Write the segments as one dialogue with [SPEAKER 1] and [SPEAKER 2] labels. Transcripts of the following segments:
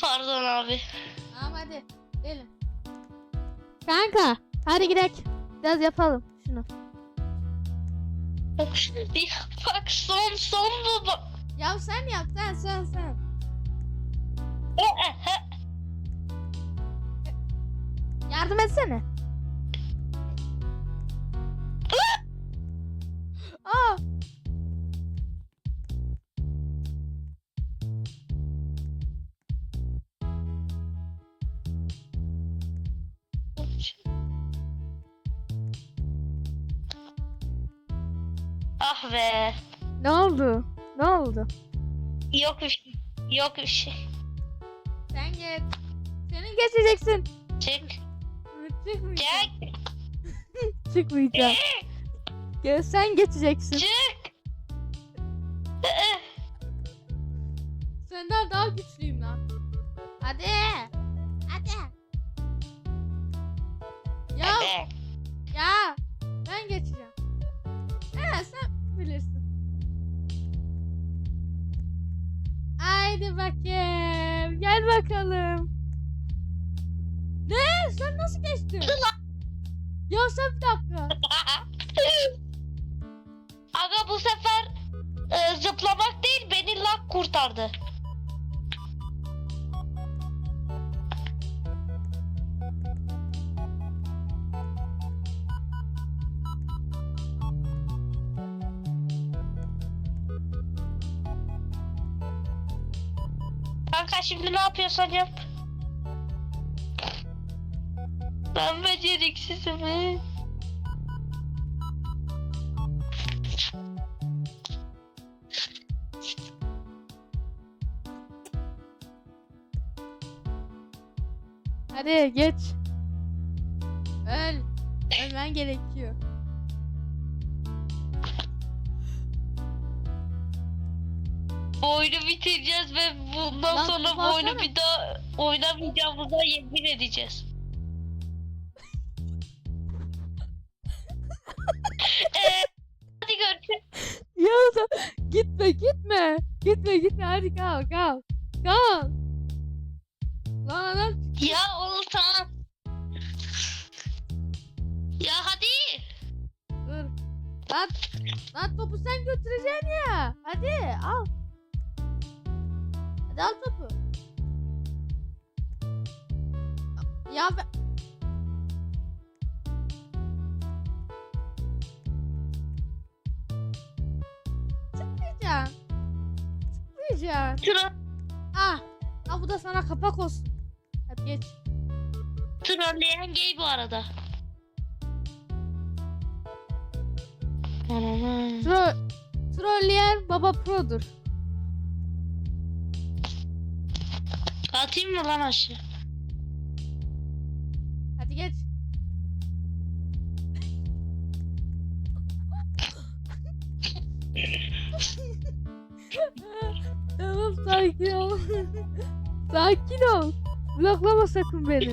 [SPEAKER 1] Pardon abi.
[SPEAKER 2] Tamam hadi. Gidelim. Kanka hadi gidelim. Biraz yapalım şunu.
[SPEAKER 1] Bir bak son son bu bak.
[SPEAKER 2] Ya sen yap sen sen sen. Yardım etsene.
[SPEAKER 1] Ah be.
[SPEAKER 2] Ne oldu? Ne oldu?
[SPEAKER 1] Yok bir şey. Yok bir şey.
[SPEAKER 2] Sen geç. Senin geçeceksin.
[SPEAKER 1] Çık.
[SPEAKER 2] Çıkmayacağım.
[SPEAKER 1] Çık.
[SPEAKER 2] Çıkmayacağım. Gel sen geçeceksin.
[SPEAKER 1] Çık.
[SPEAKER 2] Senden daha güçlüyüm lan. Hadi. Haydi bakayım. Gel bakalım. Ne? Sen nasıl geçtin? ya sen bir dakika.
[SPEAKER 1] Aga bu sefer e, zıplamak değil beni lak kurtardı. Kanka şimdi ne yapıyorsan yap. Ben beceriksizim. he.
[SPEAKER 2] Hadi geç. Öl. Ölmen gerekiyor.
[SPEAKER 1] Bu oyunu bitireceğiz ve bundan
[SPEAKER 2] Lan
[SPEAKER 1] sonra bu oyunu bir daha oynamayacağımıza yemin edeceğiz. Ee, hadi görüşürüz.
[SPEAKER 2] Ya gitme gitme. Gitme gitme hadi kal kal. Kal. Lan adam
[SPEAKER 1] Ya tamam. Ya hadi.
[SPEAKER 2] dur. Lan, lan topu sen götüreceksin ya. Hadi al. Hadi al topu. Ya be... Tıklayacaksın. Tıklayacaksın.
[SPEAKER 1] Tro
[SPEAKER 2] Ah. Ah bu da sana kapak olsun. Hadi geç.
[SPEAKER 1] trolleyen gay bu arada.
[SPEAKER 2] Tro trolleyen baba produr.
[SPEAKER 1] Atayım mı lan aşağı?
[SPEAKER 2] Hadi geç. tamam sakin ol. sakin ol. Bloklama sakın beni.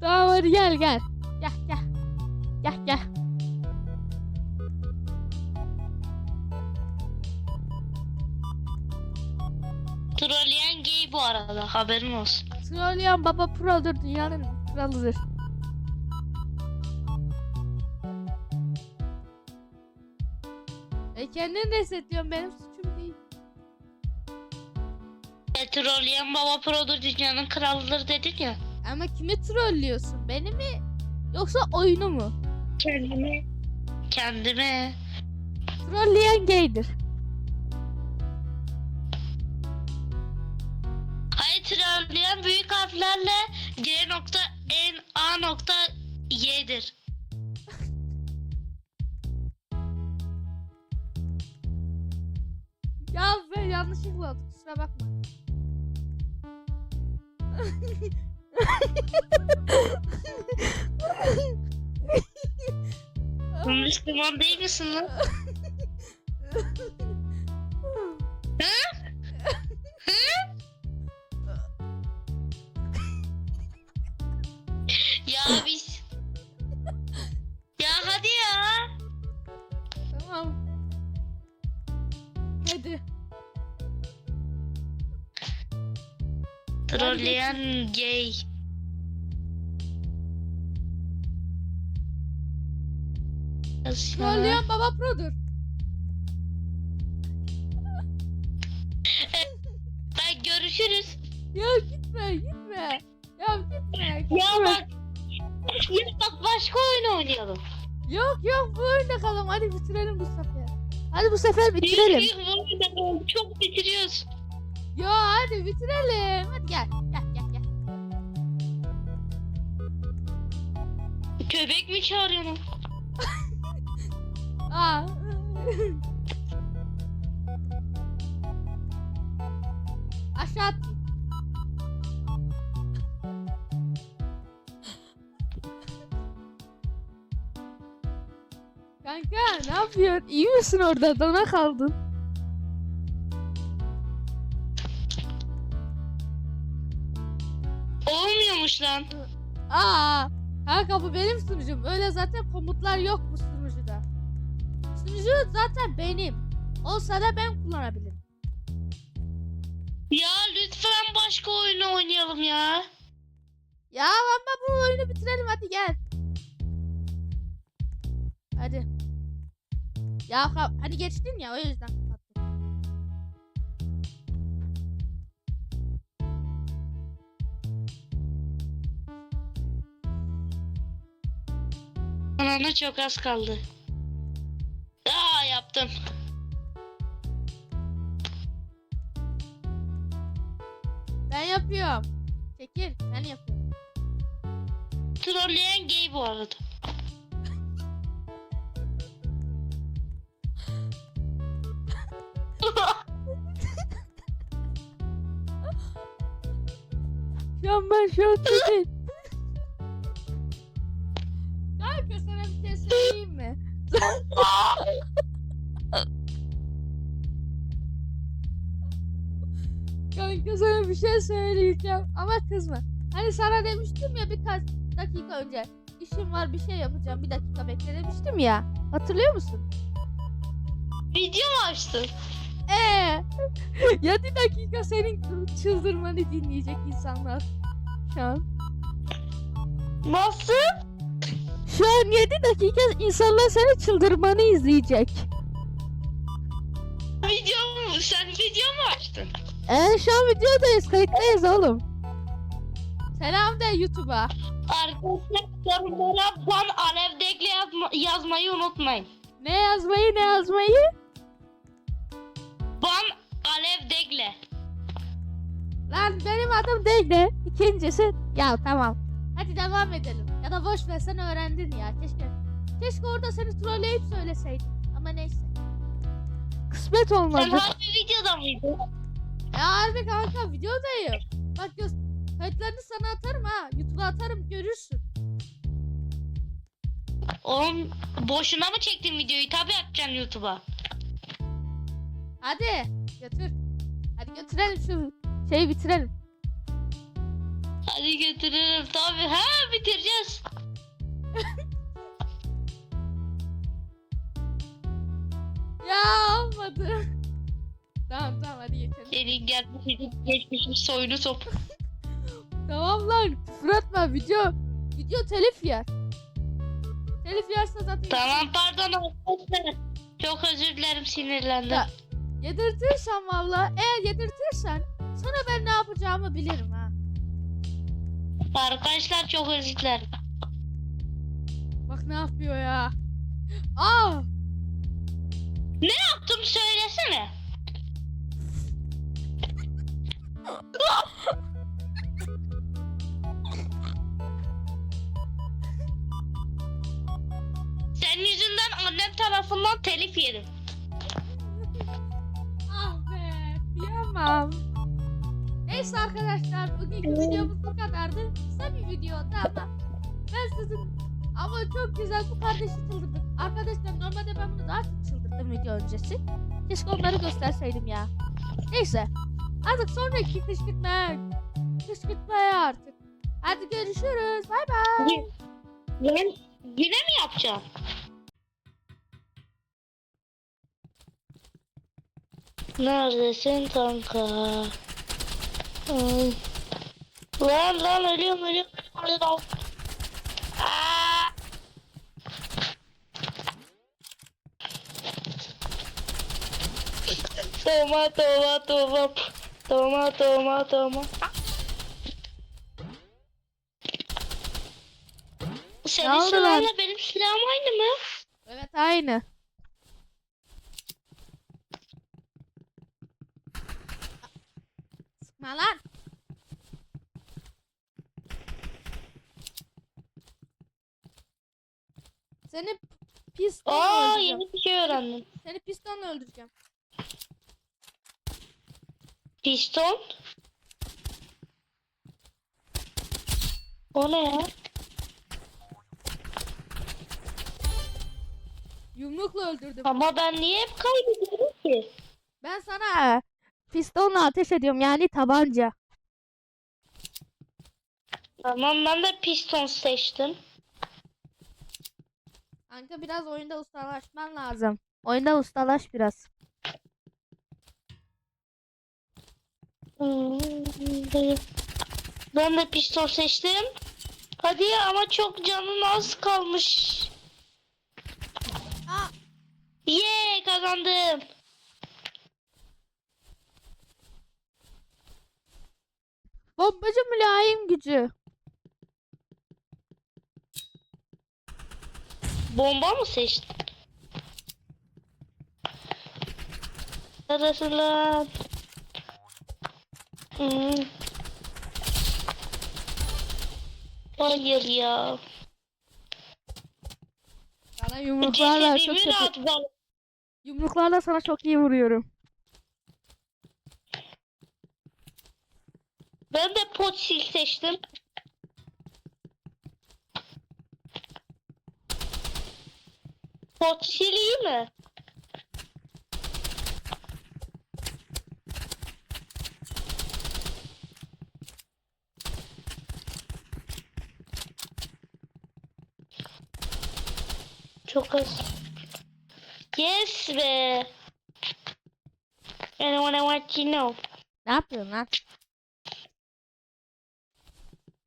[SPEAKER 2] Tamam hadi gel gel. Gel gel. Gel gel.
[SPEAKER 1] Trolleyen gay bu arada haberin olsun.
[SPEAKER 2] Trolleyen baba produr dünyanın kralıdır. E kendini resetliyorsun benim suçum değil.
[SPEAKER 1] E, trolleyen baba produr dünyanın kralıdır dedin ya.
[SPEAKER 2] Ama kimi trollüyorsun? Beni mi? Yoksa oyunu mu?
[SPEAKER 1] Kendime. Kendime.
[SPEAKER 2] Trolleyen gaydir.
[SPEAKER 1] Trolleyen büyük harflerle G nokta N A nokta Y'dir.
[SPEAKER 2] Ya ben yanlışlıkla oldu kusura bakma.
[SPEAKER 1] Müslüman değil misin lan? Trolleyen
[SPEAKER 2] baba produr.
[SPEAKER 1] Ben görüşürüz.
[SPEAKER 2] Ya gitme gitme. Ya gitme. gitme.
[SPEAKER 1] Ya bak. Ya bak başka oyun oynayalım.
[SPEAKER 2] Yok yok bu oyunda kalalım. Hadi bitirelim bu sefer. Hadi bu sefer bitirelim.
[SPEAKER 1] Büyük büyük oyun çok bitiriyoruz.
[SPEAKER 2] Ya hadi bitirelim. Hadi gel. Gel gel gel.
[SPEAKER 1] Köpek mi çağırıyorsun?
[SPEAKER 2] Aa. Aşağı at. Kanka ne yapıyorsun? İyi misin orada? Dona kaldın.
[SPEAKER 1] Olmuyormuş lan.
[SPEAKER 2] Aa, kanka bu benim sunucum. Öyle zaten komutlar yok bu sunucuda. Sunucu zaten benim. Olsa da ben kullanabilirim.
[SPEAKER 1] Ya lütfen başka oyunu oynayalım ya.
[SPEAKER 2] Ya ama bu oyunu bitirelim hadi gel. Hadi. Ya hani geçtin ya o yüzden kapattım.
[SPEAKER 1] Anana çok az kaldı.
[SPEAKER 2] Yapıyorum. Çekil ben yapıyorum.
[SPEAKER 1] Trolleyen gay bu arada.
[SPEAKER 2] Şu an ben şu an çekil. Kanka sana bir şey söyleyeyim mi? Kanka sana bir şey söyleyeceğim ama kızma. Hani sana demiştim ya birkaç dakika önce işim var bir şey yapacağım bir dakika bekle demiştim ya. Hatırlıyor musun?
[SPEAKER 1] Video mu açtın?
[SPEAKER 2] Ee, 7 dakika senin çıldırmanı dinleyecek insanlar. Şu an.
[SPEAKER 1] Nasıl?
[SPEAKER 2] Şu an 7 dakika insanlar senin çıldırmanı izleyecek.
[SPEAKER 1] Açtın?
[SPEAKER 2] Ee, şu an videodayız kayıttayız oğlum. Selam de YouTube'a.
[SPEAKER 1] Arkadaşlar yorumlara ban alevdekle yazma, yazmayı unutmayın.
[SPEAKER 2] Ne yazmayı ne yazmayı?
[SPEAKER 1] Ban alevdekle.
[SPEAKER 2] Lan benim adım değil de ikincisi. Ya tamam. Hadi devam edelim. Ya da boş ver sen öğrendin ya. Keşke keşke orada seni trolleyip söyleseydim. Ama neyse. Kısmet
[SPEAKER 1] Sen
[SPEAKER 2] olmadı.
[SPEAKER 1] harbi videoda mıydın?
[SPEAKER 2] Ya harbi kanka videodayım. Bak göz kayıtlarını sana atarım ha. YouTube'a atarım görürsün.
[SPEAKER 1] Oğlum boşuna mı çektin videoyu? Tabii atacaksın YouTube'a.
[SPEAKER 2] Hadi götür. Hadi götürelim şu şeyi bitirelim.
[SPEAKER 1] Hadi götürelim tabii. Ha bitireceğiz.
[SPEAKER 2] Ya olmadı. Tamam tamam hadi geçelim.
[SPEAKER 1] Senin gelmiş geçmişin soyunu top.
[SPEAKER 2] Tamam lan etme video. Video telif yer. Telif yerse zaten
[SPEAKER 1] Tamam pardon arkadaşlar. Çok özür dilerim sinirlendim.
[SPEAKER 2] Ya. yedirtirsen valla eğer yedirtirsen sana ben ne yapacağımı bilirim ha.
[SPEAKER 1] Arkadaşlar çok özür dilerim.
[SPEAKER 2] Bak ne yapıyor ya. Aa
[SPEAKER 1] Ne yaptım söylesene. Tarafından telif yedim.
[SPEAKER 2] ah be kıyamam. Neyse arkadaşlar bugünkü videomuz bu kadardı. Kısa bir videoydu ama ben sizin ama çok güzel bu kardeşi çıldırdım. Arkadaşlar normalde ben bunu daha çok çıldırdım video öncesi. Keşke onları gösterseydim ya. Neyse. Artık sonraki kışkırtma. Kışkırtmaya artık. Hadi görüşürüz. Bay bay.
[SPEAKER 1] Yine, yine mi yapacağım? Neredesin kanka? Ay. Lan lan ölüyorum ölüyorum. ölüyorum. Toma toma toma. Toma toma toma. Senin silahınla benim silahım aynı mı?
[SPEAKER 2] Evet aynı. Sıkma lan. Seni pistonla
[SPEAKER 1] Aa
[SPEAKER 2] öldüreceğim.
[SPEAKER 1] yeni bir şey öğrendim.
[SPEAKER 2] Seni pistonla öldüreceğim.
[SPEAKER 1] Piston. O ne ya?
[SPEAKER 2] Yumrukla öldürdüm.
[SPEAKER 1] Ama ben niye hep kaybediyorum ki?
[SPEAKER 2] Ben sana pistonla ateş ediyorum yani tabanca.
[SPEAKER 1] Tamam ben de piston seçtim.
[SPEAKER 2] Kanka biraz oyunda ustalaşman lazım. Oyunda ustalaş biraz.
[SPEAKER 1] Hmm, Ben de piston seçtim. Hadi ama çok canın az kalmış. Ye kazandım.
[SPEAKER 2] bombacı mülayim gücü.
[SPEAKER 1] Bomba mı seçtin? Neresi lan? Hmm. Hayır ya.
[SPEAKER 2] Sana yumruklarla çok
[SPEAKER 1] bırak.
[SPEAKER 2] Yumruklarla sana çok iyi vuruyorum.
[SPEAKER 1] Ben de potsil seçtim. Potsil iyi mi? Çok az. Yes be. And when I want you know.
[SPEAKER 2] Ne yapıyorsun lan?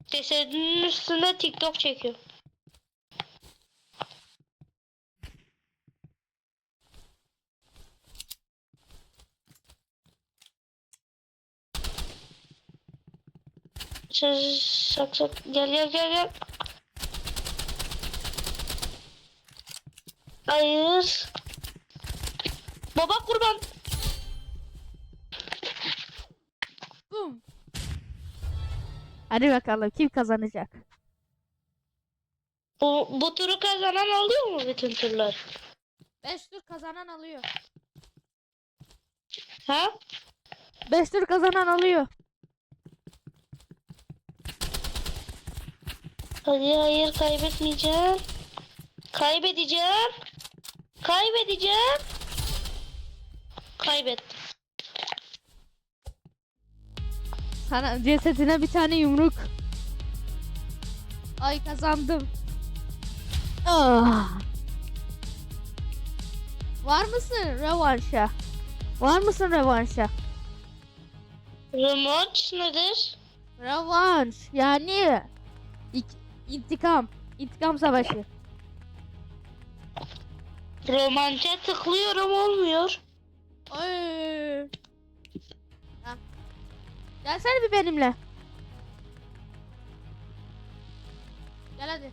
[SPEAKER 1] Cesedinin üstünde TikTok çekiyor. Şak şak şak gel gel gel gel. Hayır. Baba kurban.
[SPEAKER 2] Bum. Hadi bakalım kim kazanacak?
[SPEAKER 1] Bu, bu turu kazanan alıyor mu bütün turlar?
[SPEAKER 2] 5 tur kazanan alıyor.
[SPEAKER 1] Ha?
[SPEAKER 2] 5 tur kazanan alıyor.
[SPEAKER 1] Hadi hayır kaybetmeyeceğim. Kaybedeceğim. Kaybedeceğim. Kaybettim.
[SPEAKER 2] Sana cesedine bir tane yumruk. Ay kazandım. Ah. Var mısın revanşa? Var mısın revanşa?
[SPEAKER 1] Remote nedir?
[SPEAKER 2] Revanş yani intikam. İntikam savaşı.
[SPEAKER 1] Romanca tıklıyorum olmuyor.
[SPEAKER 2] Ay. Ha. Gelsene bir benimle. Gel hadi.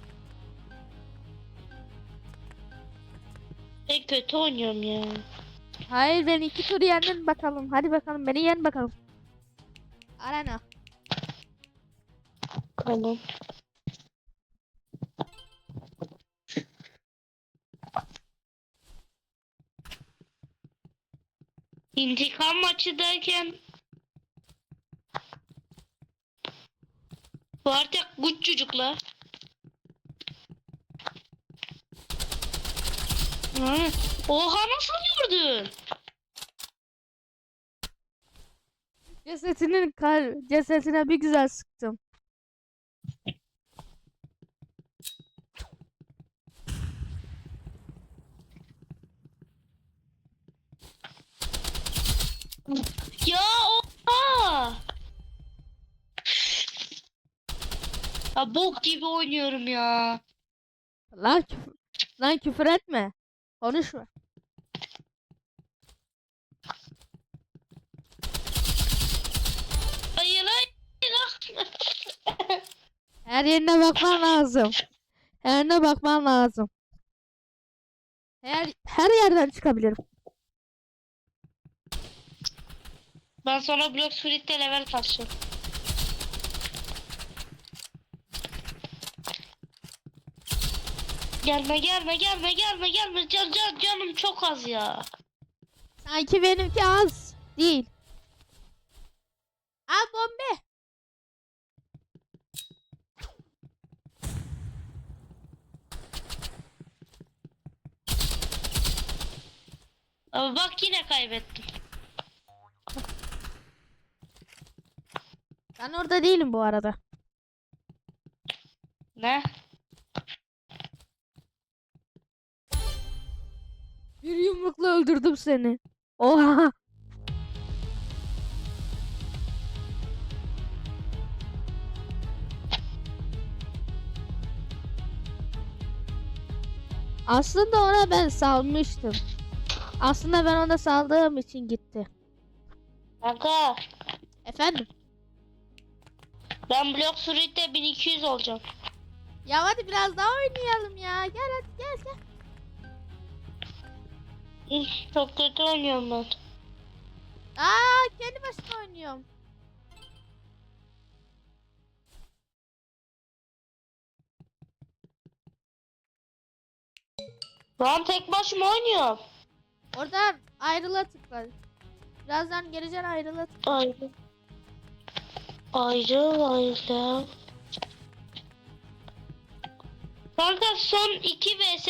[SPEAKER 1] Ben kötü oynuyorum ya.
[SPEAKER 2] Hayır beni iki tur yendin bakalım. Hadi bakalım beni yen bakalım. Arena.
[SPEAKER 1] Tamam. İntikam maçı derken Bu artık güç çocuklar. Oha nasıl gördün?
[SPEAKER 2] Cesetinin kar cesetine bir güzel sıktım.
[SPEAKER 1] Ya oha! Ha bok gibi oynuyorum ya.
[SPEAKER 2] Lan küfür, lan küfür etme. Konuşma.
[SPEAKER 1] Hayır hayır.
[SPEAKER 2] Her yerine bakman lazım. Her yerine bakman lazım. Her her yerden çıkabilirim.
[SPEAKER 1] Ben sonra Blox Fruit'te level kasacağım. Gelme gelme gelme gelme gelme can, can, canım çok az ya.
[SPEAKER 2] Sanki benimki az değil. Aa bombe.
[SPEAKER 1] Ama bak yine kaybettim.
[SPEAKER 2] Ben orada değilim bu arada.
[SPEAKER 1] Ne?
[SPEAKER 2] Bir yumrukla öldürdüm seni. Oha. Aslında ona ben salmıştım. Aslında ben ona saldığım için gitti.
[SPEAKER 1] Kanka
[SPEAKER 2] Efendim?
[SPEAKER 1] Ben Blox Fruit'te 1200 olacağım.
[SPEAKER 2] Ya hadi biraz daha oynayalım ya. Gel hadi gel gel.
[SPEAKER 1] Üf, Çok kötü oynuyorum ben.
[SPEAKER 2] Aa kendi başıma oynuyorum.
[SPEAKER 1] Ben tek başıma oynuyorum.
[SPEAKER 2] Oradan ayrıla tıkla. Birazdan geleceksin ayrıla tıkla.
[SPEAKER 1] Ayrı. Ayrı ayrı. Kanka son 2 vs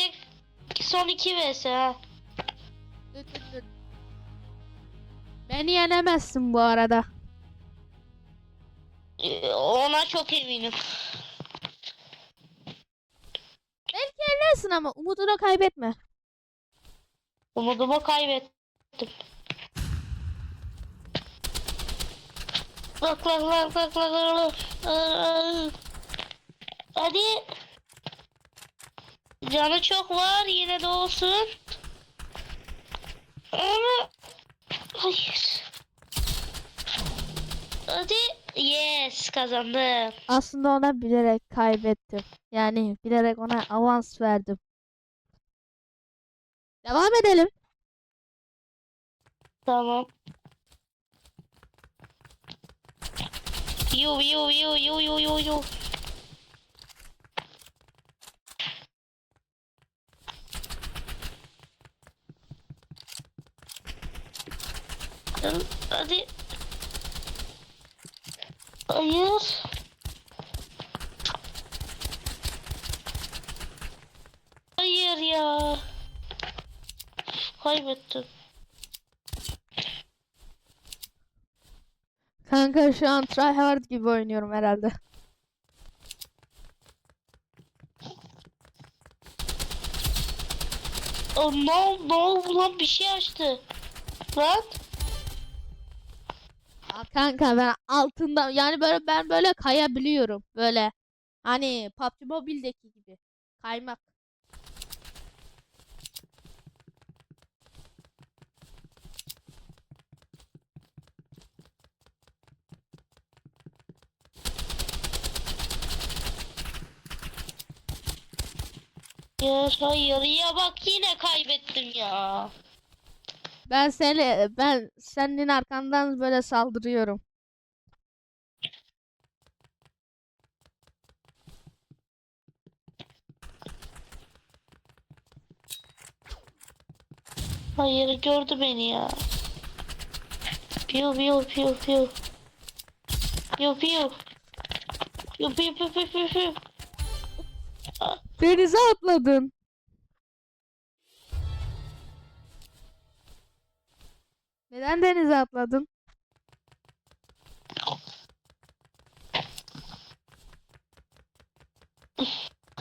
[SPEAKER 1] son 2 vs ha.
[SPEAKER 2] Dıt dıt dıt. Beni yenemezsin bu arada.
[SPEAKER 1] Ona çok eminim.
[SPEAKER 2] Belki yenersin ama umudunu kaybetme.
[SPEAKER 1] Umudumu kaybettim. Bak bak bak bak bak bak. Hadi. Canı çok var yine de olsun. Ama hayır. Hadi. Yes kazandım.
[SPEAKER 2] Aslında ona bilerek kaybettim. Yani bilerek ona avans verdim. Devam edelim.
[SPEAKER 1] Tamam. Yu yu yu yu yu yu yu. Hadi. Hayır. Hayır ya. Kaybettim.
[SPEAKER 2] Kanka şu an try hard gibi oynuyorum herhalde.
[SPEAKER 1] Aa, ne oldu? Ne oldu lan? Bir şey açtı. Lan.
[SPEAKER 2] Aa, kanka ben altında yani böyle ben böyle kayabiliyorum. Böyle hani PUBG Mobile'deki gibi. Kaymak.
[SPEAKER 1] Hayır hayır ya bak yine kaybettim ya.
[SPEAKER 2] Ben seni ben senin arkandan böyle saldırıyorum.
[SPEAKER 1] Hayır gördü beni ya. Piu piu piu piu. Piu piu. Piu piu piu piu piu.
[SPEAKER 2] Denize atladın. Neden denize atladın?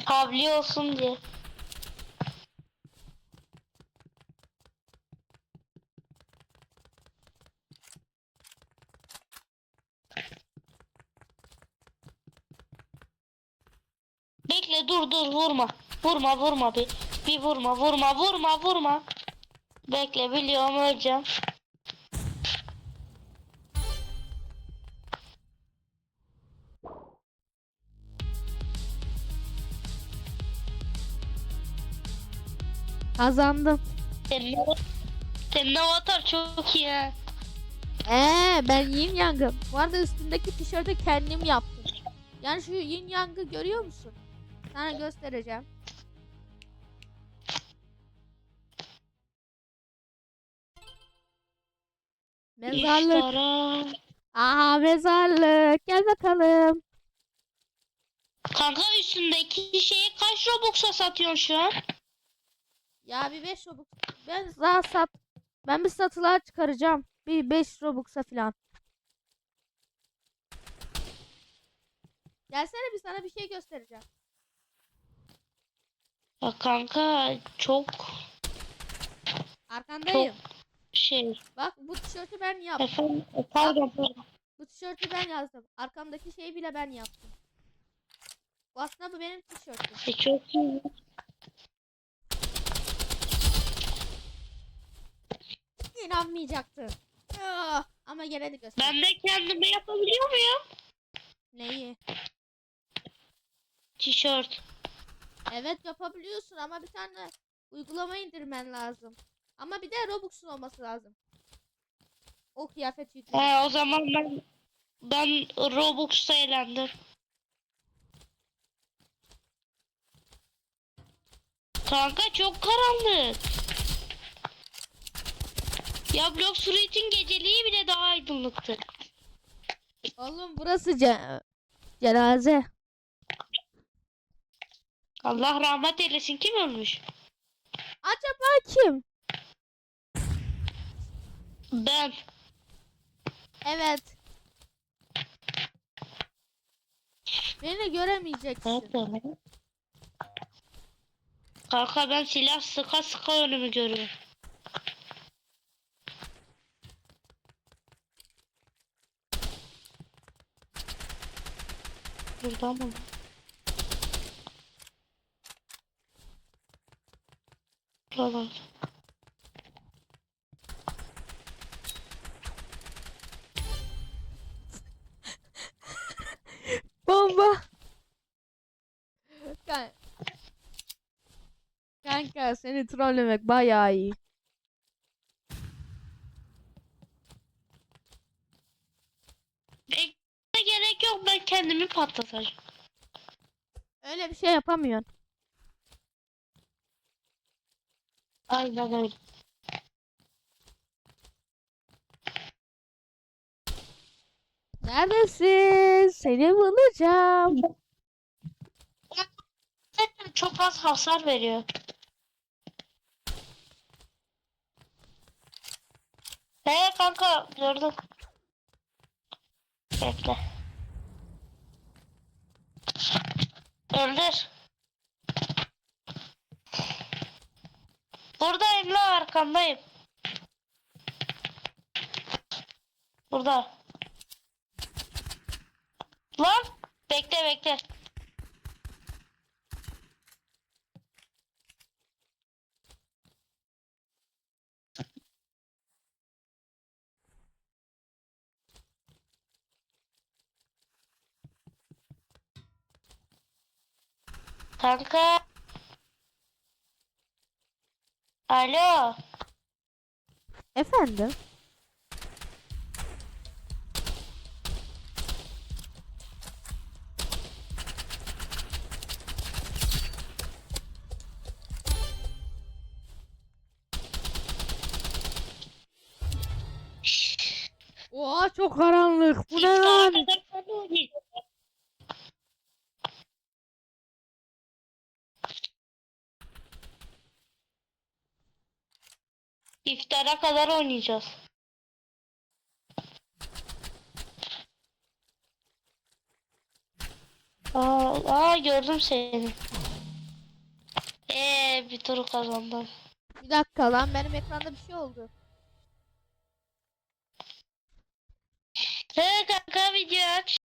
[SPEAKER 1] Havli olsun diye. Bekle dur dur vurma. Vurma vurma bir. Bir vurma vurma vurma vurma. Bekle biliyorum öleceğim.
[SPEAKER 2] Kazandım.
[SPEAKER 1] Senin, senin avatar çok iyi ha.
[SPEAKER 2] Ee ben yin yangım. Bu arada üstündeki tişörtü kendim yaptım. Yani şu yin yangı görüyor musun? Sana göstereceğim. Mezarlık.
[SPEAKER 1] İftara.
[SPEAKER 2] Aha mezarlık. Gel bakalım.
[SPEAKER 1] Kanka üstündeki şeyi kaç Robux'a satıyorsun şu an?
[SPEAKER 2] Ya bir 5 Robux. Ben daha sat. Ben bir satılığa çıkaracağım. Bir 5 Robux'a falan. Gelsene bir sana bir şey göstereceğim.
[SPEAKER 1] Ya kanka çok
[SPEAKER 2] Arkandayım.
[SPEAKER 1] şey.
[SPEAKER 2] Bak bu tişörtü ben yaptım.
[SPEAKER 1] Efendim, e, pardon pardon.
[SPEAKER 2] Bu tişörtü ben yazdım. Arkamdaki şeyi bile ben yaptım. Bu aslında bu benim tişörtüm.
[SPEAKER 1] E, çok iyi.
[SPEAKER 2] İnanmayacaktın. Ah, ama gene de göster.
[SPEAKER 1] Ben de kendime yapabiliyor muyum?
[SPEAKER 2] Neyi?
[SPEAKER 1] Tişört.
[SPEAKER 2] Evet yapabiliyorsun ama bir tane uygulama indirmen lazım. Ama bir de Robux'un olması lazım. O kıyafet yükle.
[SPEAKER 1] He o zaman ben ben Robux'ta eğlendim. Kanka çok karanlık. Ya Block Street'in geceliği bile daha aydınlıktı.
[SPEAKER 2] Oğlum burası ce- cenaze.
[SPEAKER 1] Allah rahmet eylesin kim ölmüş?
[SPEAKER 2] Acaba kim?
[SPEAKER 1] Ben.
[SPEAKER 2] Evet. Beni göremeyeceksin.
[SPEAKER 1] Kanka ben silah sıka sıka önümü görüyorum. Burada mı? Burada.
[SPEAKER 2] Bomba. Kan- Kanka seni trollemek bayağı iyi.
[SPEAKER 1] Bekle gerek yok ben kendimi patlatacağım.
[SPEAKER 2] Öyle bir şey yapamıyorsun.
[SPEAKER 1] Aynen öyle.
[SPEAKER 2] Neredesin? Seni bulacağım.
[SPEAKER 1] Zaten çok az hasar veriyor. He kanka gördüm. Bekle. Öldür. Buradayım la arkandayım. Burada. Lan bekle bekle. Kanka. Alo.
[SPEAKER 2] Efendim? Oha çok karanlık. Bu ne
[SPEAKER 1] İftara
[SPEAKER 2] lan?
[SPEAKER 1] kadar hadi oynayacağız. İftara kadar oynayacağız. Aa, aa gördüm seni. Ee bir turu kazandım.
[SPEAKER 2] Bir dakika lan benim ekranda bir şey oldu.
[SPEAKER 1] He kanka video aç.